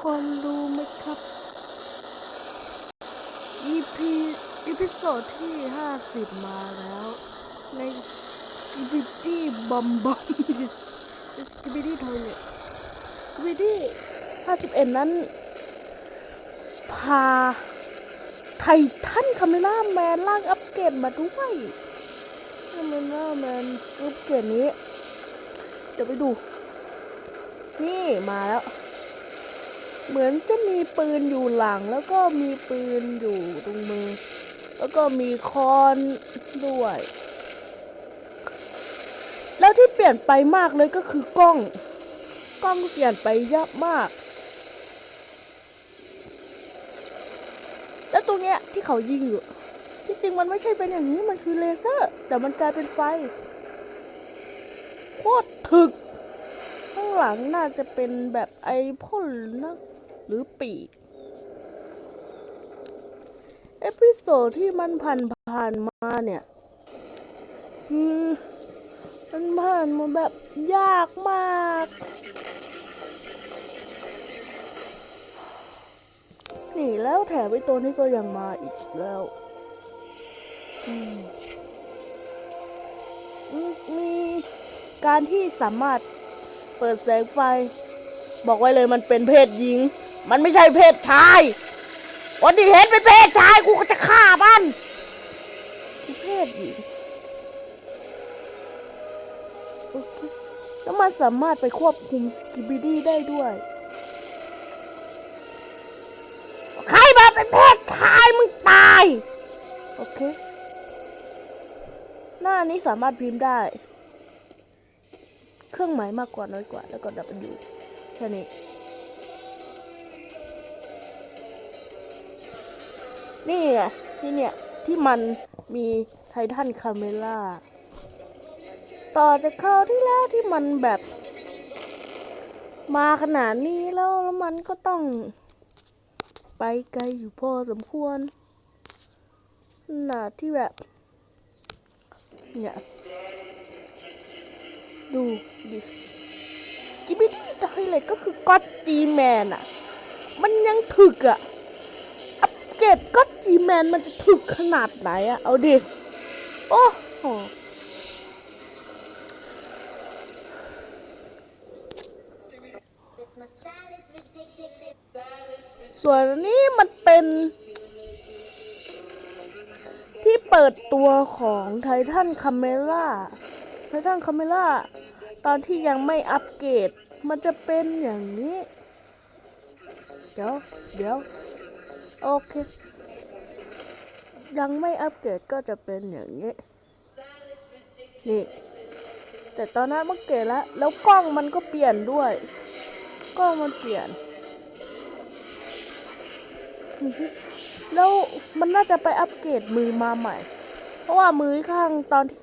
คนดูไหมครับ EP อีพิโซดที่ 50 มาแล้ว ใน s k i b i d y Bum Bum s k i b i d y Toilet s k i b i d y 51 นั้น พาไททันคาเมล่าแมนร่างอัปเกรดมาด้วยคาเมล่าแมนอัปเกรดนี้ เดี๋ยวไปดู นี่มาแล้ว เหมือนจะมีปืนอยู่หลัง แล้วก็มีปืนอยู่ตรงมือ แล้วก็มีคอนด้วย แล้วที่เปลี่ยนไปมากเลยก็คือกล้อง กล้องเปลี่ยนไปเยอะมาก แล้วตรงเนี้ยที่เขายิงอยู่ที่จริงมันไม่ใช่เป็นอย่างนี้มันคือเลเซอร์ แต่มันกลายเป็นไฟโคตรถึก ข้างหลังน่าจะเป็นแบบไอพ่นนะ หรือปีก เอพิโซดที่มันผ่านผ่านมาเนี่ยมันผ่านมาแบบยากมาก นี่แล้วแถมไอตัวนี้ก็ยังมาอีกแล้วมีการที่สามารถเปิดแสงไฟ บอกไว้เลยมันเป็นเพศหญิง มันไม่ใช่เพศชาย วันที่เห็นเป็นเพศชายกูก็จะฆ่ามันเพศหญิงโอเคแล้วมันสามารถไปควบคุมสกิบิดี้ได้ด้วย ใครมาเป็นเพศชายมึงตาย โอเค หน้านี้สามารถพิมพ์ได้ เครื่องหมายมากกว่าน้อยกว่าแล้วก็ W แค่นี้ นี่ไงที่เนี่ย ที่มันมีไททันคาเมล่า ต่อจากคราวที่แล้วที่มันแบบ มาขนาดนี้แล้วแล้วมันก็ต้อง ไปไกลอยู่พอสมควรขนาดที่แบบ เนี่ย ดูดิสกิบิดี้ทอยเลตก็คือก็อตจีแมนอะมันยังถึกอะอัปเกรดก็อต จีแมนมันจะถึกขนาดไหนอะเอาดิ โอ้โหส่วนนนี้มันเป็น ที่เปิดตัวของไททันคาเมล่าไททันคาเมล่าตอนที่ยังไม่อัปเกรด มันจะเป็นอย่างนี้ เดี๋ยว เดี๋ยว โอเค ยังไม่อัปเกรดก็จะเป็นอย่างนี้ นี่ แต่ตอนนั้นมันเกรดแล้ว แล้วกล้องมันก็เปลี่ยนด้วย กล้องมันเปลี่ยน แล้วมันน่าจะไปอัปเกรดมือมาใหม่ เพราะว่ามือข้างตอนที่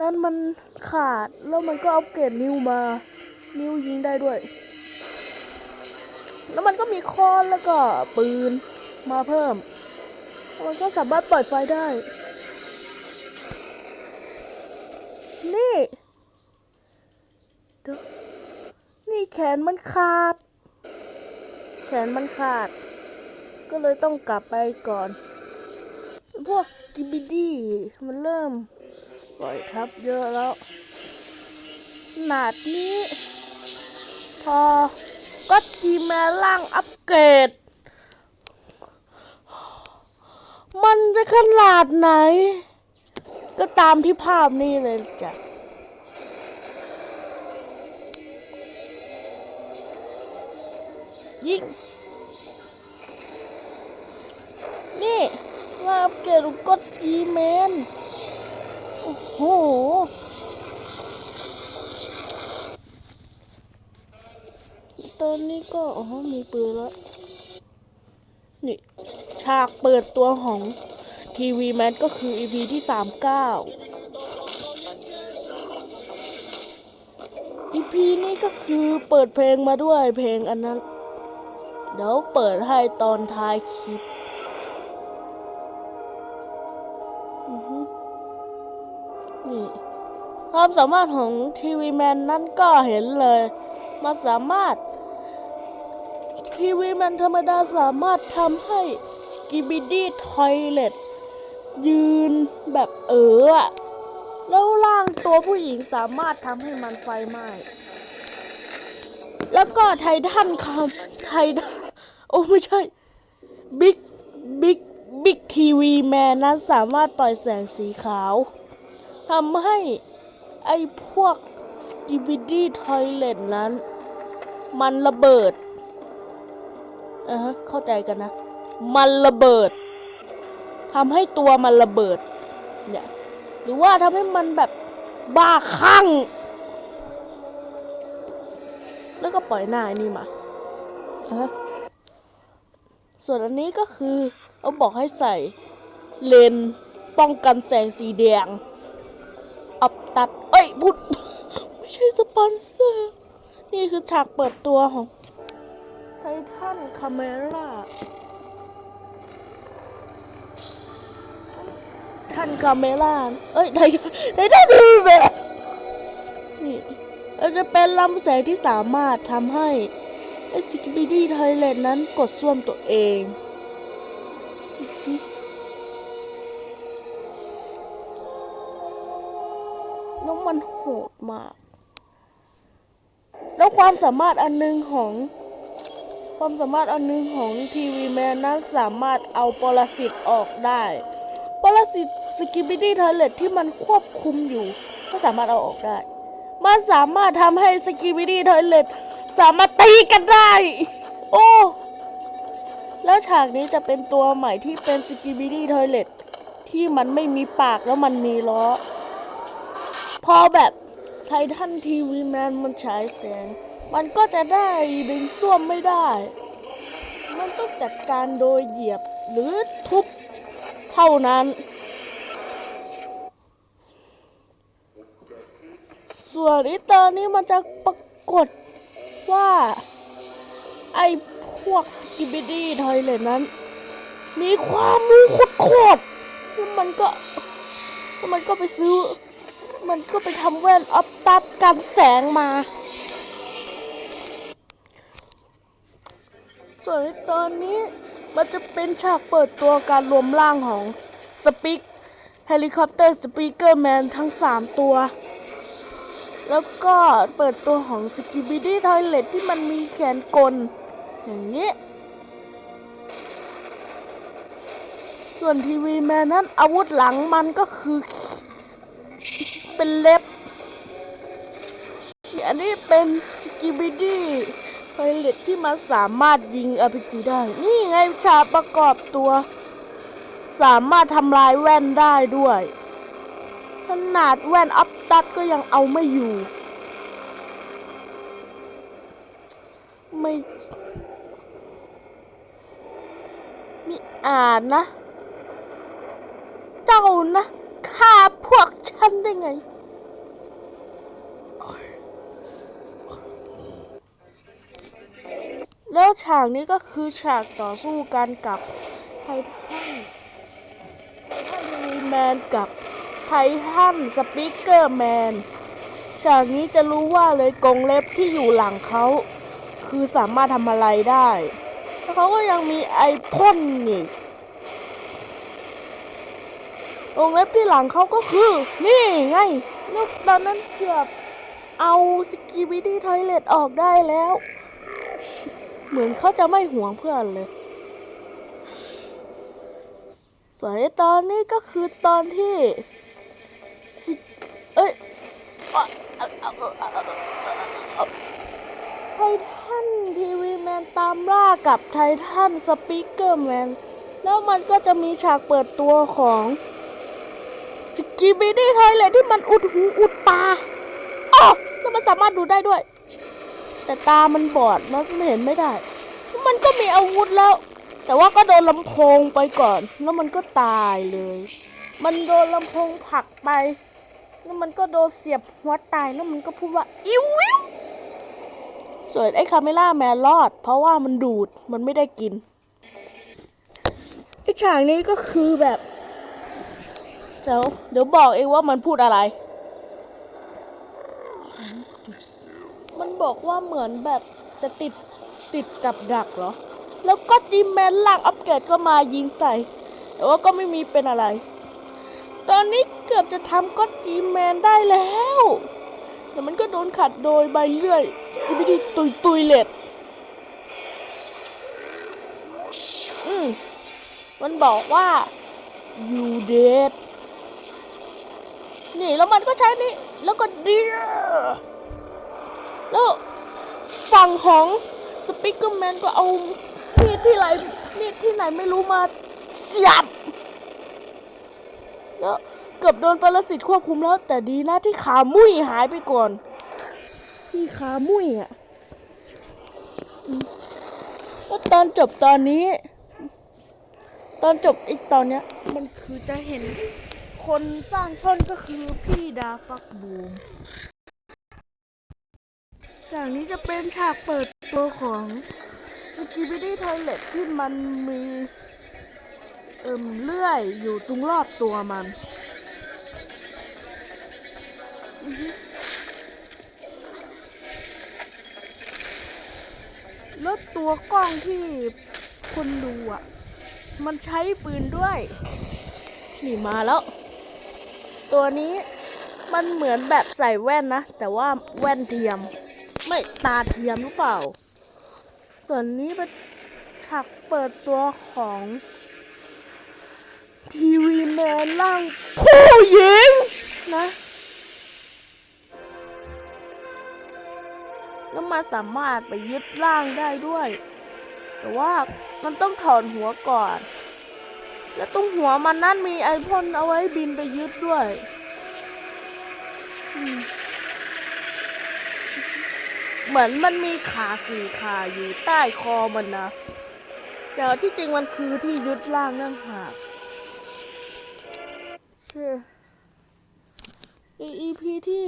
นั้นมันขาด แล้วมันก็อัปเกรดนิ้วมา นิ้วยิงได้ด้วย แล้วมันก็มีค้อนแล้วก็ปืนมาเพิ่ม มันก็สามารถปล่อยไฟได้ นี่เดี๋ยวนี่แขนมันขาด แขนมันขาด ก็เลยต้องกลับไปก่อน พวกสกิบิดี้มันเริ่มปล่อยทับเยอะแล้วขนาดนี้ พอก็จีแมล่างอัปเกรด มันจะขนาดไหน ก็ตามที่ภาพนี้เลยจ้ะยิ่งนี่ว่าอัปเกรดกดอีเมน โอ้โห ตอนนี้ก็อ๋อมีปืนแล้ว นี่ ฉากเปิดตัวของทีวีแมนก็คือ EP ที่ 39 EP นี้ก็คือเปิดเพลงมาด้วยเพลงอันนั้น เดี๋ยวเปิดให้ตอนท้ายคลิปนี่ความสามารถของทีวีแมนนั้นก็เห็นเลยมันสามารถทีทีวีแมนธรรมดาสามารถทำให้ กิบิดี้ทอยเลตยืนแบบเอออะแล้วร่างตัวผู้หญิงสามารถทำให้มันไฟไหม้ แล้วก็ไททันคอมไททันโอ้ไม่ใช่บิ๊กบิ๊กบิ๊กทีวีแมนนั้นสามารถปล่อยแสงสีขาวทำให้ไอ้พวกสกิบิดี้ทอยเลตนั้น มันระเบิดอะเข้าใจกันนะ มันระเบิดทำให้ตัวมันระเบิด เนี่ย หรือว่าทำให้มันแบบบ้าคลั่ง แล้วก็ปล่อยหน้านี่มาส่วนอันนี้ก็คือเอาบอกให้ใส่เลนส์ป้องกันแสงสีแดง อับตัด เอ้ยพูดไม่ใช่สปอนเซอร์ นี่คือฉากเปิดตัวของไททันคาเมรา ทันคาเมราเอ้ยไททันไททันดูแบบนี่เราจะเป็นลำแสงที่สามารถทำให้ไอ้สกิบิดี้ไทเลนด์นั้นกดส้วมตัวเองแล้วมันโหดมาก แล้วความสามารถอันหนึงของ ความสามารถอันหนึงของทีวีแมนนั้นสามารถเอาปรสิตออกได้ ปรสิต สกิบิดี้เทอยเลตที่มันควบคุมอยู่ ก็สามารถเอาออกได้ มันสามารถทำให้สกิบิดี้เทอยเลตสามารถตีกันได้ โอ้ แล้วฉากนี้จะเป็นตัวใหม่ที่เป็นสกิบิดี้เทอยเลตที่มันไม่มีปากแล้วมันมีล้อ พอแบบไททันทีวีแมนมันฉายแสง มันก็จะได้ดึงส้วมไม่ได้ มันต้องจัดการโดยเหยียบหรือทุบเท่านั้น ส่วนอีตอนนี้มันจะปรากฏว่า ไอพวกสกิบิดี้ทอยเลยนั้น มีความรู้โคตรๆแล้วมันก็ มันก็ไปซื้อ มันก็ไปทำแว่นออฟตัดกันแสงมา ส่วนในตอนนี้มันจะเป็นฉากเปิดตัวการรวมร่างของสปิกเฮลิคอปเตอร์สปีกเกอร์แมนทั้ง 3 ตัว แล้วก็เปิดตัวของสกิบิดี้ทอยเลตที่มันมีแขนกล อย่างนี้ ส่วนทีวีแมนนั้นอาวุธหลังมันก็คือ เป็นเล็บอันนี้เป็นสกิบิดี้ไพเลตที่มันสามารถยิงอ p g ได้ นี่ไงฉากประกอบตัว สามารถทำลายแว่นได้ด้วย ขนาดแว่นอัพตัดก็ยังเอาไม่อยู่ ไม่มิอาจนะ เจ้านะฆ่าพวกฉันได้ไงแล้วฉากนี้ก็คือฉากต่อสู้กันกับไททันไททันแมนกับ ททันสปีกเกอร์แมนฉากนี้จะรู้ว่าเลยกงเล็บที่อยู่หลังเขา คือสามารถทำอะไรได้ แล้วเขาก็ยังมีไอพ่นนี่กงเล็บที่หลังเขาก็คือ นี่ไงล้วตอนนั้นเกือบเอาสกิบิดี้ทอยเลตออกได้แล้ว เหมือนเขาจะไม่ห่วงเพื่อนเลย ส่วนในตอนนี้ก็คือตอนที่ เอ้ยไททันทีวีแมนตามล่ากับไททันสปีกเกอร์แมน แล้วมันก็จะมีฉากเปิดตัวของสกิบิดี้ไทยเลยที่มันอุดหูอุดตาอ๋อแล้วมันสามารถดูได้ด้วย แต่ตามันบอดมันเห็นไม่ได้ มันก็มีอาวุธแล้ว แต่ว่าก็โดนลำโพงไปก่อน แล้วมันก็ตายเลย มันโดนลำโพงผลักไป แล้วมันก็โดนเสียบหัวตายแล้วมันก็พูดว่าอิววิวส่วนไอ้คาเมล่าแมนรอด เพราะว่ามันดูดมันไม่ได้กินไอ้ฉากนี้ก็คือแบบเดี๋ยวเดี๋ยวบอกเองว่ามันพูดอะไร มันบอกว่าเหมือนแบบจะติดติดกับดักเหรอ แล้วก็จิมแมนหลังอัปเกรดก็มายิงใส่ แต่ว่าก็ไม่มีเป็นอะไร ตอนนี้ กือบจะทำก็จีแมนได้แล้ว แต่มันก็โดนขัดโดยใบเลื่อยที่ไม่ได้ตุยตุยเล็ดอืมมันบอกว่า you dead นี่แล้วมันก็ใช้นี่ แล้วก็ดีแล้วฝั่งของสปิกเกอร์แมนก็เอามีดที่ไหนมีดที่ไหนไม่รู้มาเสียบแล้ว เกือบโดนปรสิตควบคุมแล้ว แต่ดีนะที่ขามุ้ยหายไปก่อน ที่ขามุ้ยอะอืมแล้วตอนจบตอนนี้ ตอนจบอีกตอนเนี้ย มันคือจะเห็นคนสร้างช่องก็คือพี่ดาฟักบูมฉากนี้จะเป็นฉากเปิดตัวของสกิบิดี้ทอยเล็ตที่มันมีเอิ่มเลื่อยอยู่ตรงรอบตัวมันอือฮึ แล้วตัวกล้องที่คนดูอะ มันใช้ปืนด้วย นี่มาแล้ว ตัวนี้มันเหมือนแบบใส่แว่นนะ แต่ว่าแว่นเทียม ไม่ตาเทียมหรือเปล่า ส่วนนี้เป็นฉากเปิดตัวของ ทีวีแมนร่างผู้หญิงนะ มาสามารถไปยึดร่างได้ด้วย แต่ว่ามันต้องถอนหัวก่อน แล้วตรงหัวมันนั่นมีไอพ่นเอาไว้บินไปยึดด้วยเหมือนมันมีขาสี่ขาอยู่ใต้คอมันนะแต่ที่จริงมันคือที่ยึดร่างนั่งหากใน EP ที่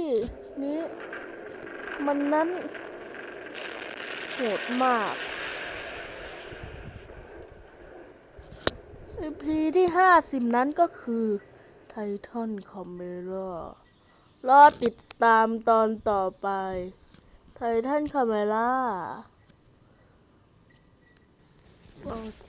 นี้มันนั้น โหดมาก EP ที่ห้าสิบนั้นก็คือไททอนคอมเมล่ารอติดตามตอนต่อไป ไททันคาเมล่า โอเค